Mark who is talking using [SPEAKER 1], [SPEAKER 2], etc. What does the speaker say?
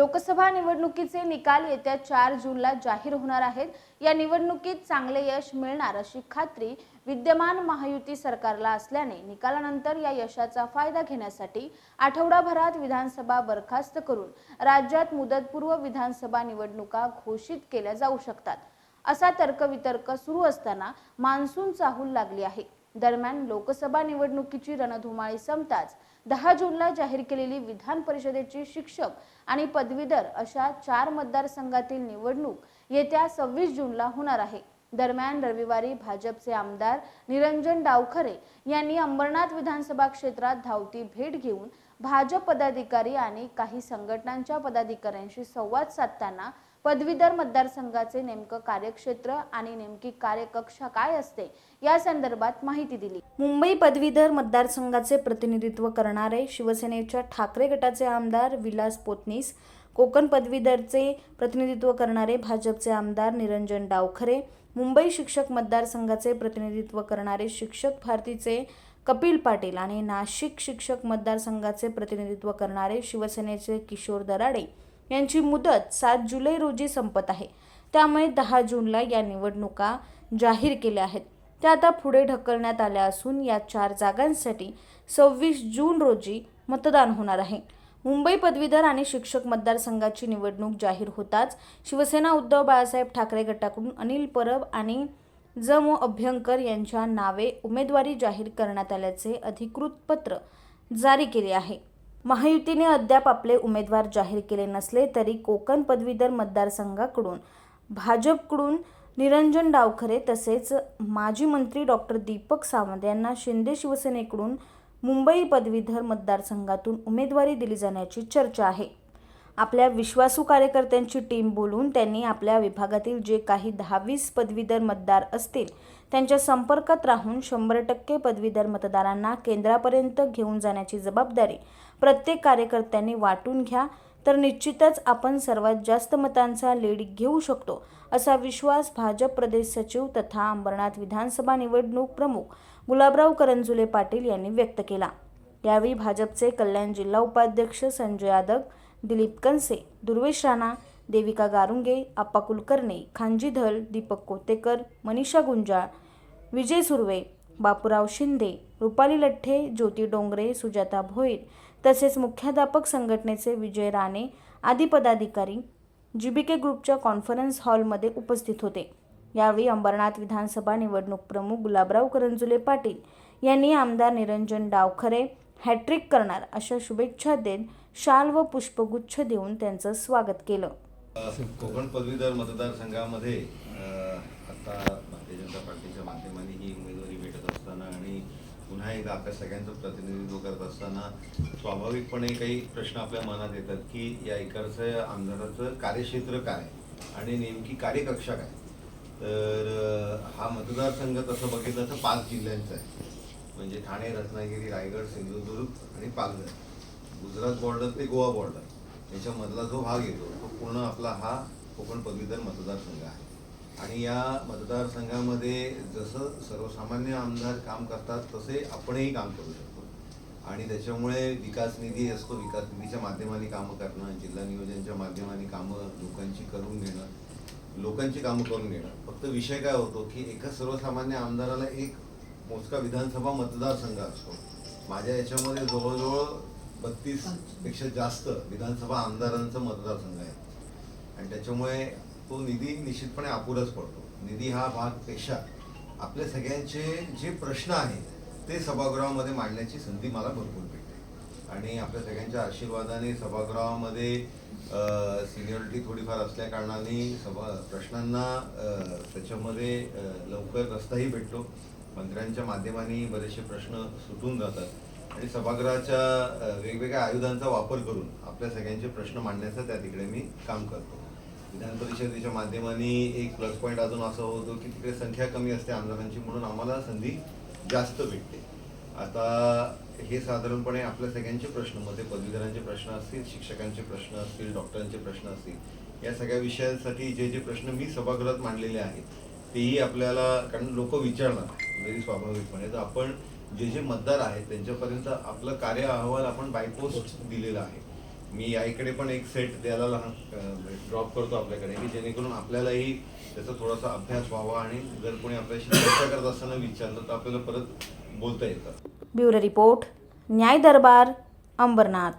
[SPEAKER 1] लोकसभा निवडणुकीचे निकाल येत्या चार जूनला जाहीर होणार आहेत. या निवडणुकीत चांगले यश मिळणार अशी खात्री विद्यमान महायुती सरकारला असल्याने निकालानंतर या यशाचा फायदा घेण्यासाठी आठवडाभरात विधानसभा बरखास्त करून राज्यात मुदतपूर्व विधानसभा निवडणुका घोषित केल्या जाऊ शकतात. असा तर्कवितर्क सुरू असताना मान्सून चाहूल लागली आहे. दरम्यान लोकसभा निवडणुकीची रणधुमाळी संपताच दहा जूनला जाहीर केलेली विधान परिषदेची शिक्षक आणि पदवीधर अशा चार मतदारसंघातील निवडणूक येत्या सव्वीस जूनला होणार आहे. दरम्यान रविवारी भाजपचे आमदार निरंजन डावखरे यांनी अंबरनाथ विधानसभा क्षेत्रात धावती भेट घेऊन भाजप पदाधिकारी आणि काही संघटनांच्या पदाधिकाऱ्यांशी संवाद साधताना पदवीधर मतदारसंघाचे नेमकं कार्यक्षेत्र आणि नेमकी कार्यकक्षा काय असते या संदर्भात माहिती दिली. मुंबई पदवीधर मतदारसंघाचे प्रतिनिधित्व करणारे शिवसेनेच्या ठाकरे गटाचे आमदार विलास पोतनीस कोकण पदवीधरचे प्रतिनिधित्व करणारे भाजपचे आमदार निरंजन डावखरे मुंबई शिक्षक मतदारसंघाचे प्रतिनिधित्व करणारे शिक्षक भारतीचे कपिल पाटील आणि नाशिक शिक्षक मतदारसंघाचे प्रतिनिधित्व करणारे शिवसेनेचे किशोर दराडे यांची मुदत सात जुलै रोजी संपत आहे. त्यामुळे दहा जूनला या निवडणुका जाहीर केल्या आहेत. त्या आता पुढे ढकलण्यात आल्या असून या चार जागांसाठी सव्वीस जून रोजी मतदान होणार आहे. मुंबई पदवीधर आणि शिक्षक मतदारसंघाची निवडणूक जाहीर होताच शिवसेना उद्धव बाळासाहेब ठाकरे गटाकडून अनिल परब आणि जम अभ्यंकर यांच्या नावे उमेदवारी जाहीर करण्यात आल्याचे अधिकृत पत्र जारी केले आहे. महायुतीने अद्याप आपले उमेदवार जाहीर केले नसले तरी कोकण पदवीधर मतदारसंघाकडून भाजपकडून निरंजन डावखरे तसेच माजी मंत्री डॉक्टर दीपक सावंत यांना शिंदे शिवसेनेकडून मुंबई पदवीधर मतदारसंघातून उमेदवारी दिली जाण्याची चर्चा आहे. आपल्या विश्वासू कार्यकर्त्यांची टीम बोलून त्यांनी आपल्या विभागातील जे काही दहावीस पदवीधर मतदार असतील त्यांच्या संपर्कात राहून शंभर टक्के पदवीधर मतदारांना केंद्रापर्यंत घेऊन जाण्याची जबाबदारी प्रत्येक कार्यकर्त्यांनी वाटून घ्या तर निश्चितच आपण सर्वात जास्त मतांचा लीड घेऊ शकतो असा विश्वास भाजप प्रदेश सचिव तथा अंबरनाथ विधानसभा निवडणूक प्रमुख गुलाबराव करंजुले पाटील यांनी व्यक्त केला. यावेळी भाजपचे कल्याण जिल्हा उपाध्यक्ष संजय यादव दिलीप कनसे दुर्वेश राणा देविका गारुंगे आप्पा कुलकर्णे खांजी धल दीपक कोतेकर मनीषा गुंजाळ विजय सुर्वे बापूराव शिंदे रुपाली लठ्ठे ज्योती डोंगरे सुजाता भोईर तसेच मुख्याध्यापक संघटनेचे विजय राणे आदी पदाधिकारी जीबीके ग्रुपच्या कॉन्फरन्स हॉलमध्ये उपस्थित होते. यावेळी अंबरनाथ विधानसभा निवडणूक प्रमुख गुलाबराव करंजुले पाटील यांनी आमदार निरंजन डावखरे हॅट्रिक करणार अशा शुभेच्छा देत शाल व पुष्पगुच्छ देऊन त्यांचं स्वागत केलं.
[SPEAKER 2] कोकण पदवीधर मतदारसंघामध्ये आता भारतीय जनता पार्टीच्या माध्यमाने ही उमेदवारी भेटत असताना आणि पुन्हा एकदा आपल्या सगळ्यांचं प्रतिनिधित्व करत असताना स्वाभाविकपणे काही प्रश्न आपल्या मनात येतात की या इकडचं आमदाराचं कार्यक्षेत्र काय आणि नेमकी कार्यकक्षा काय? तर हा मतदारसंघ तसं बघितलं तर पाच जिल्ह्यांचा आहे. म्हणजे ठाणे रत्नागिरी रायगड सिंधुदुर्ग आणि पालघर. गुजरात बॉर्डर ते गोवा बॉर्डर याच्यामधला जो भाग येतो तो पूर्ण आपला हा कोकण पदवीधर मतदारसंघ आहे. आणि या मतदारसंघामध्ये जसं सर्वसामान्य आमदार काम करतात तसे आपणही काम करू शकतो. आणि त्याच्यामुळे विकास निधी असतो विकास निधीच्या माध्यमाने कामं करणं जिल्हा नियोजनच्या माध्यमाने कामं लोकांची करून घेणं लोकांची कामं करून घेणं. फक्त विषय काय होतो की एका सर्वसामान्य आमदाराला एक मोजका विधानसभा मतदारसंघ असतो. माझ्या याच्यामध्ये जवळजवळ बत्तीसपेक्षा जास्त विधानसभा आमदारांचा मतदारसंघ आहे. आणि त्याच्यामुळे तो निधी निश्चितपणे अपुराच पडतो. निधी हा भागपेक्षा आपल्या सगळ्यांचे जे प्रश्न आहेत ते सभागृहामध्ये मांडण्याची संधी मला भरपूर भेटते. आणि आपल्या सगळ्यांच्या आशीर्वादाने सभागृहामध्ये सिनियरिटी थोडीफार असल्या कारणाने सभा प्रश्नांना त्याच्यामध्ये लवकर रस्ताही भेटतो. मंत्र्यांच्या माध्यमाने बरेचसे प्रश्न सुटून जातात. आणि सभागृहाच्या वेगवेगळ्या आयुधांचा वापर करून आपल्या सगळ्यांचे प्रश्न मांडण्याचं त्या तिकडे मी काम करतो. विधान परिषदेच्या माध्यमाने एक प्लस पॉईंट अजून असं होतो की तिकडे संख्या कमी असते आमदारांची म्हणून आम्हाला संधी जास्त भेटते. आता हे साधारणपणे आपल्या सगळ्यांचे प्रश्नमध्ये पदवीधरांचे प्रश्न असतील शिक्षकांचे प्रश्न असतील डॉक्टरांचे प्रश्न असतील या सगळ्या विषयांसाठी जे जे प्रश्न मी सभागृहात मांडलेले आहेत तेही आपल्याला कारण लोक विचारणार वेरी स्वाभाविकपणे. तर आपण जे जे मतदार आहेत त्यांच्यापर्यंत आपलं कार्य अहवाल आपण बायपोस्ट दिलेला आहे. मी आईकडे पण एक सेट द्यायला लहान ड्रॉप करतो आपल्याकडे की जेणेकरून आपल्यालाही त्याचा थोडासा अभ्यास व्हावा आणि जर कोणी आपल्याशी चर्चा करत असताना विचारलं तर आपल्याला परत बोलता येतं.
[SPEAKER 1] ब्युरो रिपोर्ट न्याय दरबार अंबरनाथ.